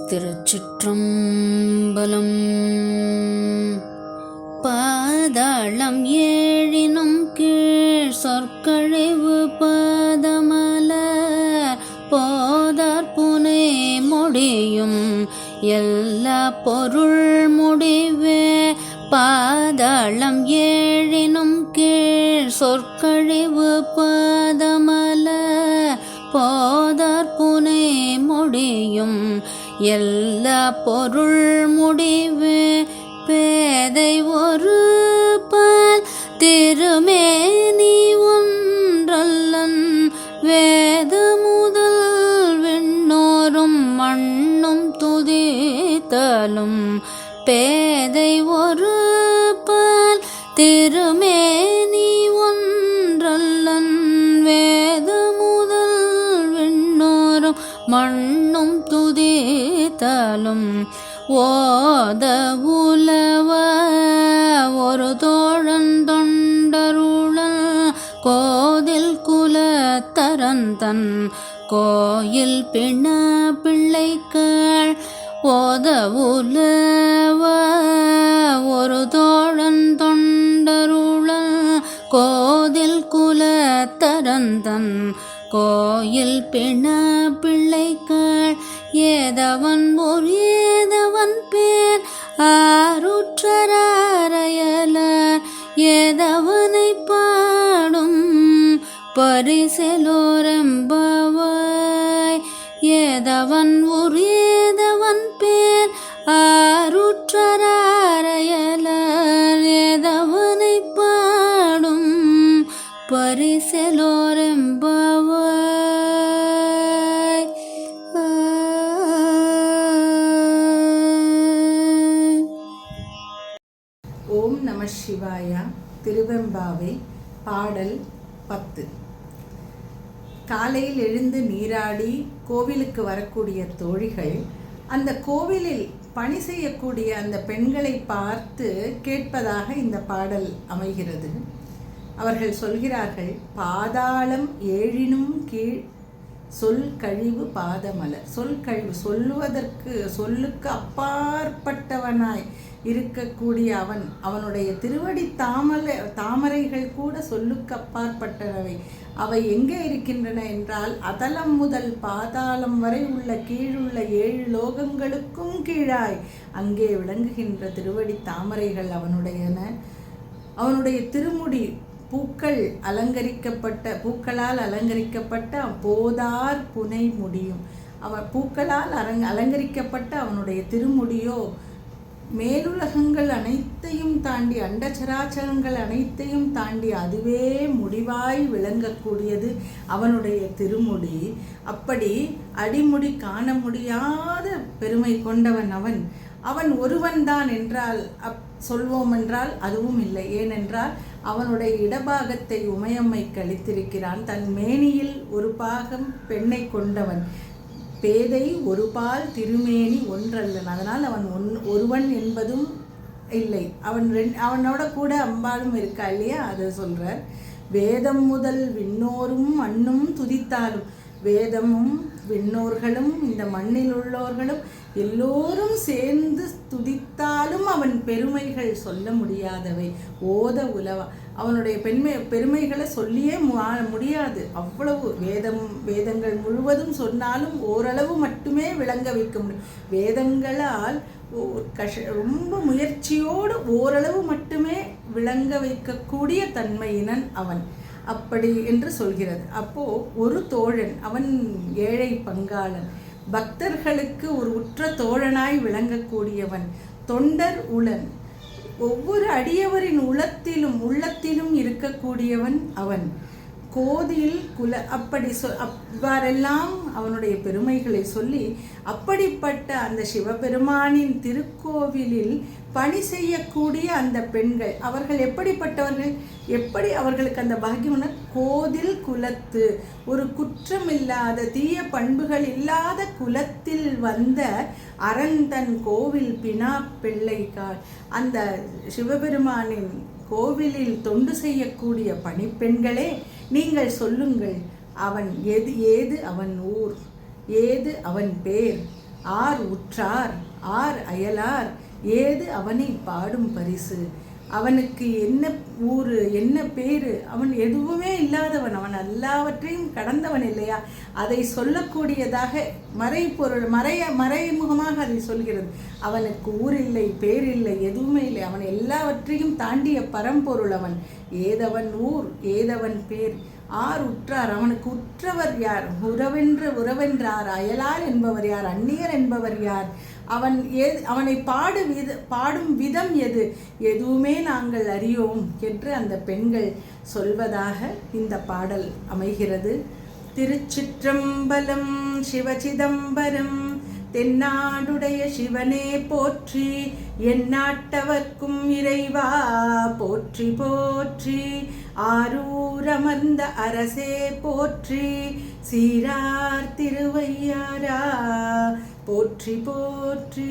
திருச்சிற்றம்பலம். பாதாளம் ஏழினும் கீழ் சொற்கழிவு பாதமலர் போதார் புனை முடியும் எல்லா பொருள் முடிவே. பாதாளம் ஏழினும் கீழ் சொற்கழிவு பாதமலர் போதார் முடியும். எல்லா பொருள் முடிவு பேதை ஒரு பால். திருமேனி ஒன்றல்லன் வேத முதல் விண்ணோரும் மண்ணும் துதித்தலும். பேதை ஒரு மண்ணும் துதித்தலும் ஓத உலவ ஒரு தோழன் தொண்டருளல் கோதில் குலத்தரந்தன் கோயில் பிண பிள்ளைக்கள் ஓத உலவ ஒரு தோழன் தொண்டருளல் கோதில் குலத்தரந்தன் கோயில் பிண ஏதவன் ஒரு ஏதவன் பேர் ஆருற்றராரையலர் ஏதவனை பாடும் பரிசலோரம்பவாய். ஏதவன் ஒரு ஏதவன் பேர் ஆருற்றராரையலர் ஏதவனை பாடும் பரிசெலோரம்பவாய். ஓம் நம சிவாயா திருவெம்பாவை பாடல் பத்து. காலையில் எழுந்து நீராடி கோவிலுக்கு வரக்கூடிய தோழிகள் அந்த கோவிலில் பணி செய்யக்கூடிய அந்த பெண்களை பார்த்து கேட்பதாக இந்த பாடல் அமைகிறது. அவர்கள் சொல்கிறார்கள் பாதாளம் ஏழினும் கீழ் சொல் கழிவு பாதமலர். சொல் கழிவு சொல்லுவதற்கு சொல்லுக்கு அப்பாற்பட்டவனாய் இருக்கக்கூடிய அவன். அவனுடைய திருவடி தாமலை தாமரைகள் கூட சொல்லுக்கு அப்பாற்பட்டவை அவை எங்கே இருக்கின்றன என்றால் அதலம் முதல் பாதாளம் வரை உள்ள கீழுள்ள ஏழு லோகங்களுக்கும் கீழாய். அங்கே விளங்குகின்ற திருவடி தாமரைகள் அவனுடையன. அவனுடைய திருமுடி பூக்கள் அலங்கரிக்கப்பட்ட பூக்களால் அலங்கரிக்கப்பட்ட போதார் புனை முடியும் அவன் பூக்களால் அலங்கரிக்கப்பட்ட அவனுடைய திருமுடியோ மேலுலகங்கள் அனைத்தையும் தாண்டி அண்டச்சராச்சரங்கள் அனைத்தையும் தாண்டி அதுவே முடிவாய் விளங்கக்கூடியது அவனுடைய திருமுடி அப்படி அடிமுடி காண முடியாத பெருமை கொண்டவன் அவன். அவன் ஒருவன்தான் என்றால் அப் சொல்வோம் என்றால் அதுவும் இல்லை. ஏனென்றால் அவனுடைய இடபாகத்தை உமையம்மை கழித்திருக்கிறான். தன் மேனியில் ஒரு பாகம் பெண்ணை கொண்டவன். பேதை ஒருபால் திருமேனி ஒன்றல்லன் அதனால் அவன் ஒன் ஒருவன் என்பதும் இல்லை. அவன் ரெண் அவனோட கூட அம்பாலும் இருக்கா இல்லையா? அதை சொல்கிறார் வேதம் முதல் விண்ணோரும் மண்ணும் துதித்தாலும் வேதமும் விண்ணோர்களும் இந்த மண்ணில் உள்ளோர்களும் எல்லோரும் சேர்ந்து இன்னும் அவன் பெருமைகள் சொல்ல முடியாதவை. ஓத உலவா. அவனுடைய பெண்மை பெருமைகளை சொல்லியே முடியாது. அவ்வளவு வேதம் வேதங்கள் முழுவதும் சொன்னாலும் ஓரளவு மட்டுமே விளங்க வைக்க முடியும். வேதங்களால் கஷ ரொம்ப முயற்சியோடு ஓரளவு மட்டுமே விளங்க வைக்கக்கூடிய தன்மையினன் அவன். அப்படி என்று சொல்கிறது. அப்போ ஒரு தோழன் அவன் ஏழை பங்காளன். பக்தர்களுக்கு ஒரு உற்ற தோழனாய் விளங்கக்கூடியவன். தொண்டர் உளன். ஒவ்வொரு அடியவரின் உளத்திலும் உள்ளத்திலும் இருக்கக்கூடியவன் அவன். கோதில் குல அப்படி சொ அவ்வாறெல்லாம் அவனுடைய பெருமைகளை சொல்லி அப்படிப்பட்ட அந்த சிவபெருமானின் திருக்கோவிலில் பணி செய்யக்கூடிய அந்த பெண்கள் அவர்கள் எப்படிப்பட்டவர்கள்? எப்படி அவர்களுக்கு அந்த பாக்கியம்னா கோதில் குலத்து ஒரு குற்றமில்லாத தீய பண்புகள் இல்லாத குலத்தில் வந்த அரந்தன் கோவில் பினா பிள்ளைக்கார். அந்த சிவபெருமானின் கோவிலில் தொண்டு செய்யக்கூடிய பணிப்பெண்களே நீங்கள் சொல்லுங்கள் அவன் எது ஏது அவன் ஊர் ஏது அவன் பேர் ஆர் உற்றார் ஆர் அயலார் ஏது அவனை பாடும் பரிசு? அவனுக்கு என்ன ஊர் என்ன பேர்? அவன் எதுவுமே இல்லாதவன் அவன் எல்லாவற்றையும் கடந்தவன் இல்லையா? அதை சொல்லக்கூடியதாக மறைப்பொருள் மறைய மறைமுகமாக அதை சொல்கிறது. அவனுக்கு ஊர் இல்லை பேர் இல்லை எதுவுமே எல்லாவற்றையும் தாண்டிய பரம்பொருள் அவன் ஏதவன் ஊர் ஏதவன் பேர். ஆர் உற்றார் அவனுக்கு உற்றவர் யார்? உறவென்று உறவென்றார். அயலார் என்பவர் யார்? அந்நியர் என்பவர் யார்? அவன் ஏ அவனை பாடு வித பாடும் விதம் எது? எதுவுமே நாங்கள் அறியோம் என்று அந்த பெண்கள் சொல்வதாக இந்த பாடல் அமைகிறது. திருச்சிற்றம்பலம் சிவசிதம்பரம் தென்னாடுடைய சிவனே போற்றி எந்நாட்டவர்க்கும் இறைவா போற்றி போற்றி. ஆரூரமர்ந்த அரசே போற்றி சீரார் திருவையாரா போற்றி போற்றி.